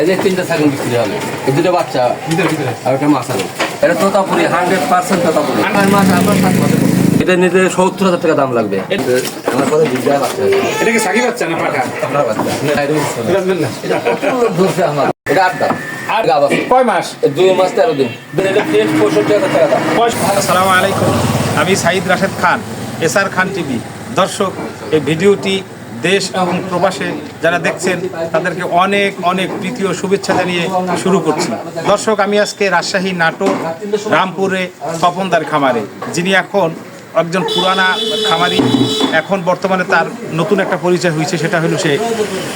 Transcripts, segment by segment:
এই যে তিনটা ছাগল বিক্রি হবে। এই দুটো বাচ্চা আর একটা মাছ আলু এটা তোতাপুরি হান্ড্রেড পার্সেন্ট তোতাপুরি। মাছ আপনার সাত মাসে এটা নিতে সত্তর হাজার টাকা দাম লাগবে। আমার বাচ্চা এটা কি সাকি বাচ্চা না আপনার বাচ্চা। আমার? আমি সাইদ রাশেদ খান এসআর খান টিভি। দর্শক এই ভিডিওটি দেশ এবং প্রবাসে যারা দেখছেন তাদেরকে অনেক অনেক ও শুভেচ্ছা জানিয়ে শুরু করছি। দর্শক আমি আজকে রাজশাহী নাটক রামপুরে তপনদার খামারে। যিনি এখন একজন পুরানা খামারি এখন বর্তমানে তার নতুন একটা পরিচয় হয়েছে সেটা হলো সে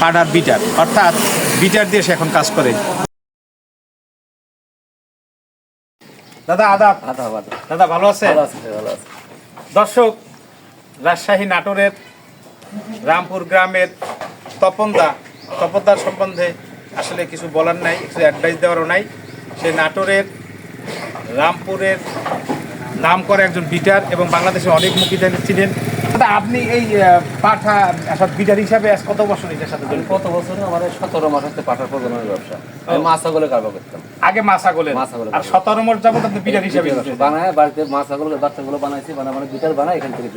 পাডার বিটার। অর্থাৎ বিটার দিয়ে সে এখন কাজ করে। দাদা আদাব। দাদা ভালো আছে। দর্শক রাজশাহী নাটোরের রামপুর গ্রামের তপনদা, তপনদার সম্বন্ধে আসলে কিছু বলার নাই, কিছু অ্যাডভাইস দেওয়ারও নাই। সে নাটোরের, রামপুরের নাম করে একজন বিটার এবং বাংলাদেশের অনেক মুখী ছিলেন। আপনি এই পাঠা অর্থাৎ বিটার হিসাবে কত বছর এটার সাথে কত বছর আমাদের সতেরো মাস হচ্ছে পাঠার প্রজন্মের ব্যবসা। আমি কারবার করতাম। আগে আর সতেরো মাস যাবত আপনি বিটার হিসাবে বানায় বাড়িতে বাচ্চাগুলো বানাইছি বানা মানে বানায় এখান থেকে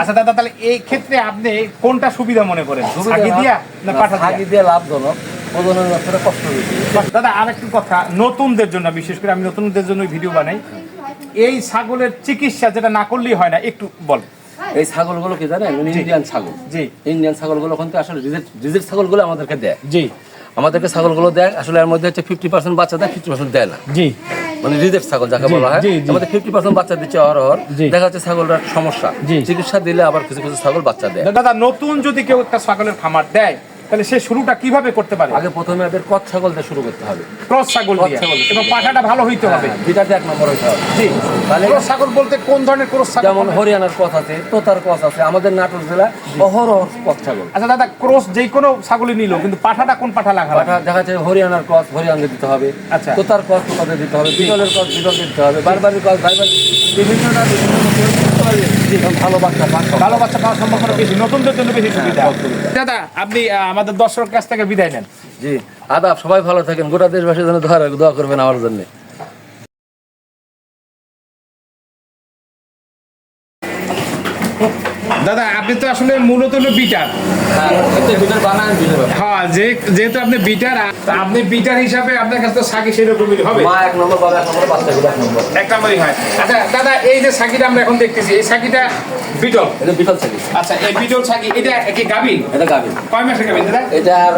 আচ্ছা দাদা তাহলে এই ক্ষেত্রে আপনি কোনটা সুবিধা মনে করেন? সাগি দিয়া না পাঠা দিয়া? সাগি দিয়ে লাভজনক। প্রজন্মের ব্যবসাটা কষ্ট বেশি দাদা আরেকটু কথা নতুনদের জন্য বিশেষ করে আমি নতুনদের জন্য ভিডিও বানাই। এই ছাগলের চিকিৎসা যেটা না করলেই হয় না একটু বল। এই ছাগলগুলো কি জানেন? ইন্ডিয়ান ছাগল। জি। ইন্ডিয়ান ছাগলগুলো ওখান থেকে আসলে রিজেক্ট রিজেক্ট ছাগলগুলো আমাদেরকে দেয়। জি। আমাদেরকে ছাগলগুলো দেয় আসলে এর মধ্যে হচ্ছে ফিফটি পার্সেন্ট বাচ্চা দেয় ফিফটি পার্সেন্ট দেয় না। জি। মানে রিজেক্ট ছাগল যাকে বলা হয়। আমাদের ফিফটি পার্সেন্ট বাচ্চা দিচ্ছে অহরহর। দেখা যাচ্ছে ছাগলটার সমস্যা। চিকিৎসা দিলে আবার কিছু কিছু ছাগল বাচ্চা দেয়। দাদা নতুন যদি কেউ একটা ছাগলের খামার দেয় তাহলে সে শুরুটা কীভাবে করতে পারে? আগে প্রথমে এদের কচ ছাগল দিয়ে শুরু করতে হবে। ক্রস ছাগল দিয়ে। এবং পাঠাটা ভালো হইতে হবে। যেটাতে এক নম্বর হইতে হবে। জি। তাহলে- ক্রস ছাগল বলতে কোন ধরনের ক্রস ছাগল যেমন হরিয়ানার কচ আছে তোতার কচ আছে আমাদের নাটোর জেলায় অহরহ কচ ছাগল। আচ্ছা দাদা ক্রস যে কোনো ছাগলই নিল কিন্তু পাঠাটা কোন পাঠা লাগা পাঠা দেখা যাচ্ছে হরিয়ানার কচ হরিয়ানা দিতে হবে। আচ্ছা। তোতার কচ তোতাতে দিতে হবে? বিটলের কচ বিটল দিতে হবে। বারবারের কচ বারবার বিভিন্নটা বিভিন্ন ভালো বাচ্চা ভালো বাচ্চা পাওয়ার সম্ভাবনা বেশি নতুনদের জন্য বেশি সুবিধা। বহুত দাদা আপনি আমাদের দর্শকের কাছ থেকে বিদায় নেন। জি, আদাব, সবাই ভালো থাকেন। গোটা দেশবাসীর জন্য দোয়া করবেন আমার জন্য দাদা আপনি তো আসলে মূলত হলো বিটার। হ্যাঁ যে যেহেতু আপনি বিটার আপনি বিটার হিসাবে আপনার কাছে তো সাকি সেরকমই হবে। এক নম্বর বাবা এক নম্বর বাচ্চাগুলো এক নম্বর। এক নম্বরই হয়। আচ্ছা দাদা এই যে সাকিটা আমরা এখন দেখতেছি এই সাকিটা বিটল? এটা বিটল ছাগি আচ্ছা এই বিটল সাকি এটা কি গাবিন এটা গাভীর কয় মাসে গাবিন দাদা? এটা আর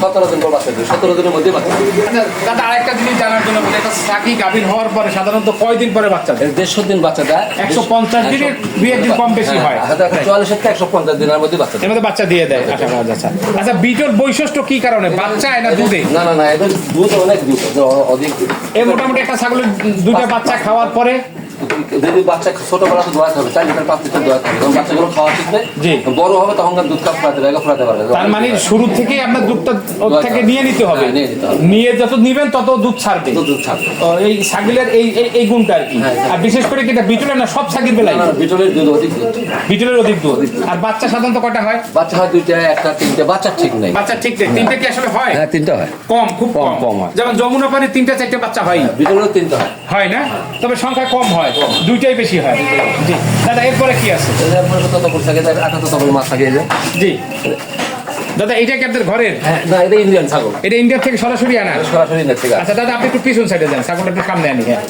সতেরো দিন পর বাচ্চা সতেরো দিনের মধ্যে বাচ্চা আচ্ছা, দাদা আরেকটা জিনিস জানার জন্য বলি থাকি গাভীর হওয়ার পরে সাধারণত কয়দিন পরে বাচ্চা দেয়? দেড়শো দিন বাচ্চা দেয়। একশো পঞ্চাশ দিনের দুই একদিন কম বেশি হয় চুয়াল্লিশ থেকে একশো পঞ্চাশ দিনের মধ্যে বাচ্চা এর মধ্যে বাচ্চা দিয়ে দেয়। আচ্ছা আচ্ছা যাচ্ছে আচ্ছা। বিটল বৈশিষ্ট্য কি কারণে? বাচ্চা না দুধে? না না না এদের দুধ অনেক দুধ অধিক এ মোটামুটি একটা ছাগলের দুইটা বাচ্চা খাওয়ার পরে যদি বাচ্চা ছোটবেলা তো দোয়াতে হবে চার লিটার পাঁচ লিটার দোয়াতে হবে তখন বাচ্চাগুলো খাওয়া শিখবে বড় হবে তখন দুধ কাপ ফোলাতে পারবে ফোলাতে পারবে তার মানে শুরু থেকে আপনার দুধটা ওর থেকে নিয়ে নিতে হবে। হ্যাঁ, নিয়ে নিতে হবে। নিয়ে যত নিবেন তত দুধ ছাড়বে। দুধ ছাড়বে। এই ছাগলের এই এই- গুণটা আর কি। হ্যাঁ, হ্যাঁ। আর বিশেষ করে কি এটা বিটলের না সব ছাগির বেলায় না না বিটলের দুধ অধিক দুধ। বিটলের অধিক দুধ। আর বাচ্চা সাধারণত কয়টা হয়? বাচ্চা হয় দুইটা একটা তিনটে। বাচ্চা ঠিক নেই। বাচ্চা ঠিক নেই। তিনটা কি আসলে হয়? হ্যাঁ তিনটা হয়। কম খুব কম, কম। কম হয়। যেমন যমুনা পানি তিনটা চারটে বাচ্চা হয়। বিটলের তিনটা হয়। হয় না? তবে সংখ্যা কম হয়। দুইটাই বেশি হয় জি দাদা এরপরে কি আছে মনে থাকে মাছ থাকে জি দাদা এটা কি আপনার ঘরের হ্যাঁ না এটা ইন্ডিয়ান ছাগল এটা ইন্ডিয়া থেকে সরাসরি আনা সরাসরি না ঠিক আছে আচ্ছা দাদা আপনি একটু পিছন সাইডে যান ছাগলটা একটু সামনে আনি হ্যাঁ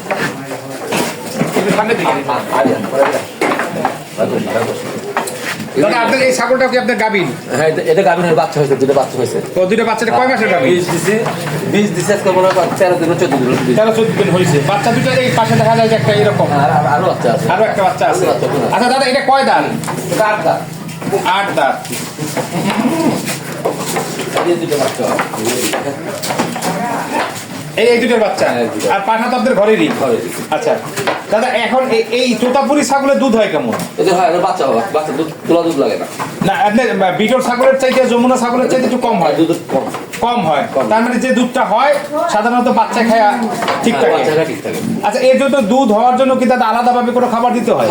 একটু সামনে দিকে আনি। দাদা আপনার এই ছাগলটা কি আপনার গাবিন হ্যাঁ এটা- গাভিনের বাচ্চা হয়েছে দুটো বাচ্চা হয়েছে ও দুটো বাচ্চাটা কয় মাসের গাবিন বীজ দিছে আজকে মনে হয় তেরো দিন চোদ্দ দিন তেরো চোদ্দ দিন হয়েছে বাচ্চা দুটো এই পাশে দেখা যায় যে একটা এরকম। আর বাচ্চা আছে। আরও একটা বাচ্চা আছে। আচ্ছা দাদা এটা কয় দান আট দাঁত। আট দাঁত। এই। এই দুটোর বাচ্চা। আর পাঠা তো আপনাদের ঘরেরই? ঘরেরই। আচ্ছা দাদা এখন এই- তোতাপুরি ছাগলের দুধ হয় কেমন? এদের হয় বাচ্চা বাচ্চা দুধ তোলা দুধ লাগে না। না আপনার বিটল ছাগলের চাইতে যমুনা ছাগলের চাইতে একটু কম হয়। দুধ কম। কম হয়। তার মানে যে দুধটা হয় সাধারণত বাচ্চা খায় ঠিক থাকে। আচ্ছা এর জন্য দুধ হওয়ার জন্য কি তাদের আলাদাভাবে কোনো খাবার দিতে হয়?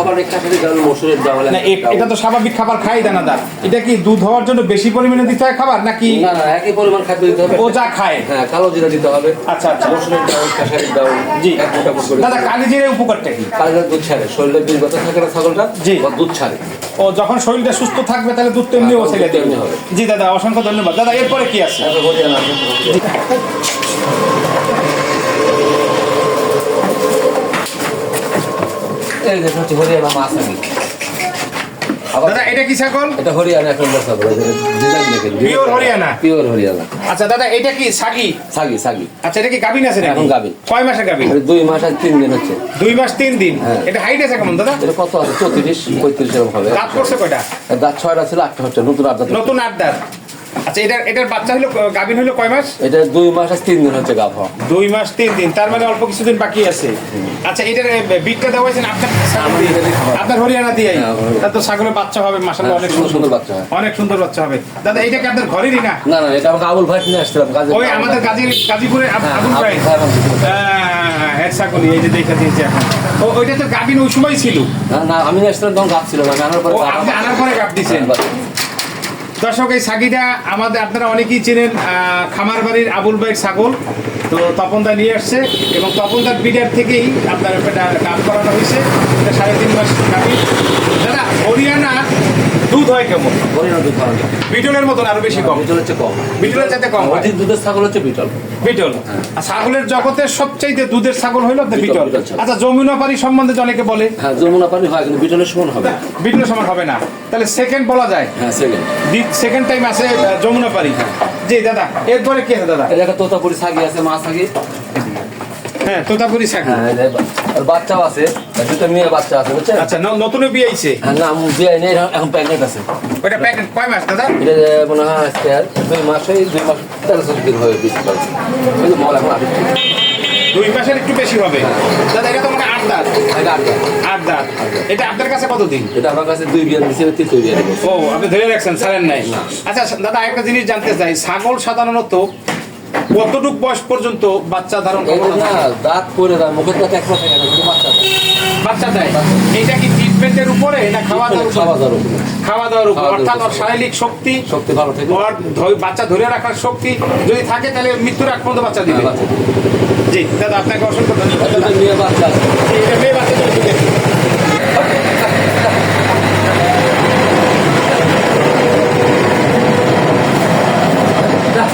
না এটা তো স্বাভাবিক খাবার খাই দানাদার। এটা কি দুধ হওয়ার জন্য বেশি পরিমাণে দিতে হয় খাবার নাকি না না একই পরিমাণ খাদ্য দিতে হবে। ও যা খায়। হ্যাঁ কালো জিরা দিতে হবে। আচ্ছা, আচ্ছা। মসুরের ডাল খেসারির ডাল জি। দাদা কালি জিরে উপকারটা কি? কালিদার দুধ ছাড়ে। শরীরে বিষ ব্যথা থাকে না ছাগলটা জি। ও দুধ ছাড়ে। ও যখন শরীরটা সুস্থ থাকবে তাহলে দুধ তো এমনি ও হ্যাঁ, ছেলে। জি দাদা অসংখ্য ধন্যবাদ। দাদা এরপরে কি আছে। এই যে হচ্ছে হরিয়ানা মাছ আমি দাদা এটা কি ছাগল? এটা হরিয়ানা এক ছাগল ডিজাইন দেখেন Pure হরিয়ানা? পিওর হরিয়ানা। আচ্ছা দাদা এটা কি সাগি? সাগি সাগি। আচ্ছা এটা কি গাবিন আছে এখন গাভীন। কয় মাসে গাবিন দুই মাস আর তিন দিন হচ্ছে। দুই মাস তিন দিন? হ্যাঁ। এটা হাইট আছে কেমন দাদা? এটা কত আছে? চৌত্রিশ পঁয়ত্রিশ এরকম হবে। দাঁত করছে কয়টা? দাঁত ছয়টা ছিল আটটা হচ্ছে। নতুন আট দাঁত। নতুন আড্ডার আচ্ছা এটার এটার বাচ্চা হলো হলো কয় মাস? এটা দুই মাস আর তিন দিন হচ্ছে গাভ দুই মাস তিন দিন। তার মানে অল্প কিছুদিন বাকি আছে। আচ্ছা এটার বিটটা দেওয়া হয়েছেন আপনার ছাগল। আপনার হরিয়ানা দিয়ে হ্যাঁ। তার তো ছাগলের বাচ্চা হবে মাসাল্লাহ অনেক সুন্দর বাচ্চা হয়। অনেক সুন্দর বাচ্চা হবে। দাদা এটা কি আপনার ঘরেরই না? না না এটা আমাকে আবুল ভাই নিয়ে আসছিলাম কাজে ওই আমাদের গাজীর গাজীপুরে হ্যাঁ, আবুল ভাই। হ্যাঁ, হ্যাঁ এই যে দেখা দিয়েছে এখন। ও ওইটা তো গাবিন ওই সময় ছিল। না না আমি আসছিলাম তখন গাছ ছিল না আনার পরে আনার পরে গাব দিছেন দর্শক, এই সাকিটা আমাদের, আপনারা অনেকেই চেনেন খামার বাড়ির আবুল ভাইয়ের ছাগল। তো তপনদা নিয়ে আসছে এবং তপনদার বিডার থেকেই আপনার এটা কাম করানো হয়েছে। সাড়ে তিন মাস দাদা, হরিয়ানা হয় কেমন? যায়। বিটলের মতন আরও বেশি কম। বিটল হচ্ছে কম। বিটলের চাইতে কম অধিক দুধের ছাগল হচ্ছে বিটল। বিটল। আর ছাগলের জগতের সবচাইতে দুধের ছাগল আপনার বিটল। আচ্ছা যমুনাপাড়ি সম্বন্ধে অনেকে বলে। হ্যাঁ যমুনাপারি হয় কিন্তু বিটলের সমান হবে। না। বিটল সমান হবে না। তাহলে সেকেন্ড বলা যায়। হ্যাঁ সেকেন্ড সেকেন্ড টাইম আছে আহ, যমুনাপাড়ি জি দাদা এরপরে কি আছে দাদা? এটা তোতাপুরি ছাগি আছে মা ছাগি হ্যাঁ তোতাপুরি ছাগল হ্যাঁ আর বাচ্চাও আছে দুটো মেয়ে বাচ্চা আছে বুঝছেন? আচ্ছা ন- নতুন বিয়ে আইছে হ্যাঁ না আমি নেই এখন আছে। প্যাকেট কয় মাস দাদা? এটা মনে হয় আজকে দুই মাস দুই মাস তেরো চোদ্দ দিন হয়ে বিক্রি করে ওই মল এখন আটক দুই মাসের একটু বেশি হবে। দাদা এটা তো মানে আট দাঁত। এটা আটটা আট দাঁত। এটা আপনার কাছে কতদিন? এটা আমার কাছে দুই বিয়ার দিচ্ছে তৃতীয় বিয়ার ও আপনি ধরে রাখছেন ছাড়েন নাই। আচ্ছা দাদা একটা জিনিস জানতে চাই। ছাগল সাধারণত কতটুক বয়স পর্যন্ত বাচ্চা ধারণ এটা না দাঁত পরে দাঁত মুখের দাঁত এক থাকে বাচ্চা। বাচ্চা দেয়? এইটা কি ট্রিটমেন্টের উপরে না খাওয়া দাওয়ার উপরে? খাওয়া দাওয়ার উপরে। খাওয়া দাওয়ার উপর অর্থাৎ ওর শারীরিক শক্তি শক্তি ভালো থাকে। ওর বাচ্চা ধরে রাখার শক্তি যদি থাকে তাহলে মৃত্যুর আগ পর্যন্ত বাচ্চা দিবে। হ্যাঁ, দেয়। জি দাদা আপনাকে অসংখ্য ধন্যবাদ। মেয়ে বাচ্চা মেয়ে বাচ্চা দুটো দিবে। যা।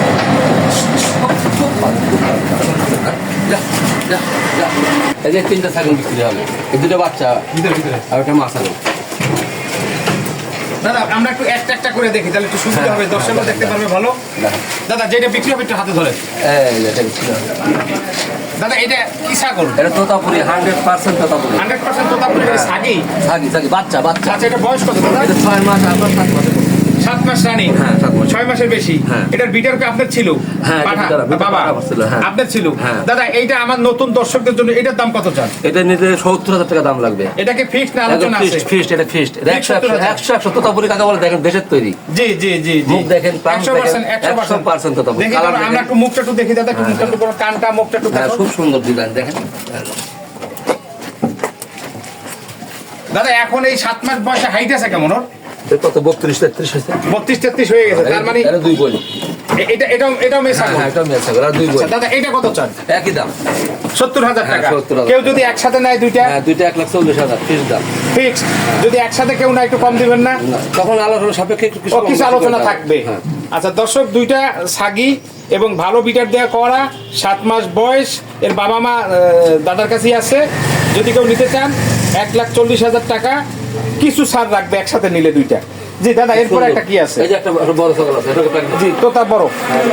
যা, যা, যা। এই যে তিনটা ছাগল বিক্রি হবে। এই দুটো বাচ্চা ভিতরে ভিতরে। আর একটা মা ছাগল দাদা আমরা একটু একটা একটা করে দেখি তাহলে একটু সুবিধা হবে দর্শকরা দেখতে পারবে ভালো। দাদা। যেটা বিক্রি হবে একটু হাতে ধরে। দাদা এটা কি ছাগল? এটা Totapuri hundred percent Totapuri. Hundred percent তো তারপরে সাগি ছাগি? ছাগি বাচ্চা বাচ্চা। আচ্ছা এটা বয়স কত দাদা? এটা ছয় মাস আপনার সাত মাসে সাত মাস রানি। হ্যাঁ। ছয় মাসের বেশি। হ্যাঁ। এটার বিটার আপনার ছিল? হ্যাঁ, বাবা। আপনার ছিল। দাদা এইটা আমার নতুন দর্শকদের জন্য এটার দাম কত চান? এটা নিতে সত্তর হাজার টাকা দাম লাগবে। এটা কি ফিক্সড না আলোচনা আছে? ফিস্ট এটা ফিস্ট একশো একশো 70,000 একশো তোতাপুরি কাকা বলে দেখেন দেশের তৈরি। জি জি জি মুখ দেখেন, একশো পার্সেন্ট একশো পার্সেন্ট তো তবে। দেখি কালার দাদা, আমরা একটু মুখটা একটু দেখি দাদা একটু মুখটা একটু কানটা মুখটা একটু খুব সুন্দর ডিজাইন দেখেন। দাদা এখন এই সাত মাস বয়সে হাইট আছে কেমন ওর? কত বত্রিশ তেত্রিশ হয়েছে? বত্রিশ তেত্রিশ হয়ে গেছে তার মানে এটা দুই বই এ- এটা এটাও এটাও মেয়ে হ্যাঁ হ্যাঁ আর দুই বই আচ্ছা দাদা এটা কত চান? একই দাম। সত্তর হাজার হ্যাঁ, টাকা। কেউ যদি একসাথে নেয় দুইটা? দুইটা এক লাখ চল্লিশ হাজার ফিক্স দাম। ফিক্স যদি একসাথে কেউ না একটু কম দিবেন না? না, তখন আলোচনা সাপেক্ষে একটু ও কম কিছু আলোচনা থাকবে। আচ্ছা দর্শক দুইটা সাগি এবং ভালো বিটার দেওয়া করা সাত মাস বয়স এর বাবা মা দাদার কাছেই আছে। যদি কেউ নিতে চান এক লাখ চল্লিশ হাজার টাকা কিছু ছাড় রাখবে একসাথে নিলে দুইটা। জি দাদা এরপরে একটা কি আছে? এই যে একটা একটা বড় ছাগল আছে জি বড়। হ্যাঁ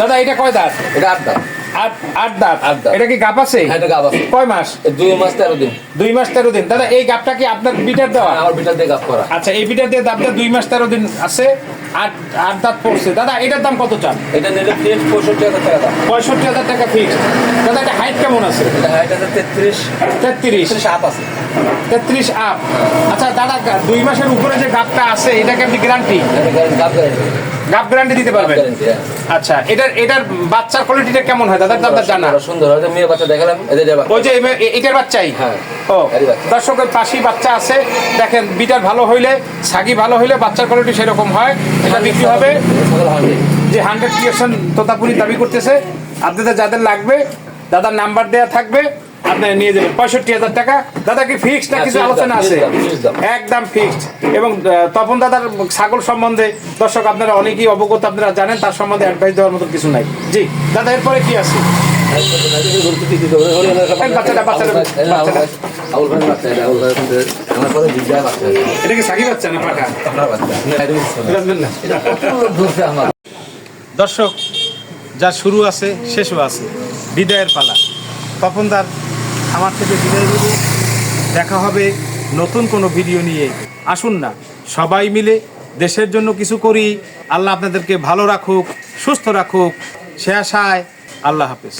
দাদা এটা কয় দাঁত? এটা আট দাম আট আট দাঁত। এটা কি গাপ আছে? হ্যাঁ, এটা গাব আছে। কয় মাস? দুই মাস তেরো দিন। দুই মাস তেরো দিন। দাদা এই গাপটা কি আপনার বিটার দেওয়া? আমার বিটার দিয়ে গাছ করা। আচ্ছা এই বিটার দিয়ে দামটা দুই মাস তেরো দিন আছে। আট আট দাঁত পড়ছে। দাদা এটার দাম কত চান? এটা নিলে ফিক্স পঁয়ষট্টি হাজার টাকা দাম। পঁয়ষট্টি হাজার টাকা ফিক্স দাদা এটা হাইট কেমন আছে? এটা হাইট আছে তেত্রিশ। তেত্রিশ। আপ আছে। তেত্রিশ আপ আচ্ছা দাদা দুই মাসের উপরে যে গাপটা আছে এটাকে আপনি গ্যারান্টি গাপ গ্যারান্টি দিতে পারবেন? হ্যাঁ। আচ্ছা এটার এটার বাচ্চার কোয়ালিটিটা কেমন হয়? দাদা আপনার জানা। সুন্দর, হয়তো মেয়ে বাচ্চা দেখালাম এদের ওই যে এটার বাচ্চাই? হ্যাঁ। ও দর্শকের পাশেই বাচ্চা আছে। দেখেন বিটার ভালো হইলে ছাগি ভালো হইলে বাচ্চার কোয়ালিটি সেরকম হয়। এটা বিক্রি হবে। যে হান্ড্রেড ক্রিয়েশন তোতাপুরি দাবি করতেছে। আপনাদের যাদের লাগবে দাদার নাম্বার দেওয়া থাকবে। আপনারা নিয়ে যাবেন। পঁয়ষট্টি হাজার টাকা। দাদা কি ফিক্সড না কিছু আলোচনা আছে। একদম ফিক্সড এবং তপন দাদার ছাগল সম্বন্ধে দর্শক আপনারা অনেকেই অবগত আপনারা জানেন তার সম্বন্ধে অ্যাডভাইস দেওয়ার মতো কিছু নাই। জি দাদা এরপরে কি আছে? বাচ্চাটা, বাচ্চাটা, এটা কি সাকি বাচ্চা না দর্শক যা শুরু আছে শেষও আছে। বিদায়ের পালা। তপনদার আমার থেকে বিদায় নেব। দেখা হবে নতুন কোনো ভিডিও নিয়ে। আসুন না, সবাই মিলে দেশের জন্য কিছু করি। আল্লাহ আপনাদেরকে ভালো রাখুক, সুস্থ রাখুক। সে আশায় আল্লাহ হাফেজ।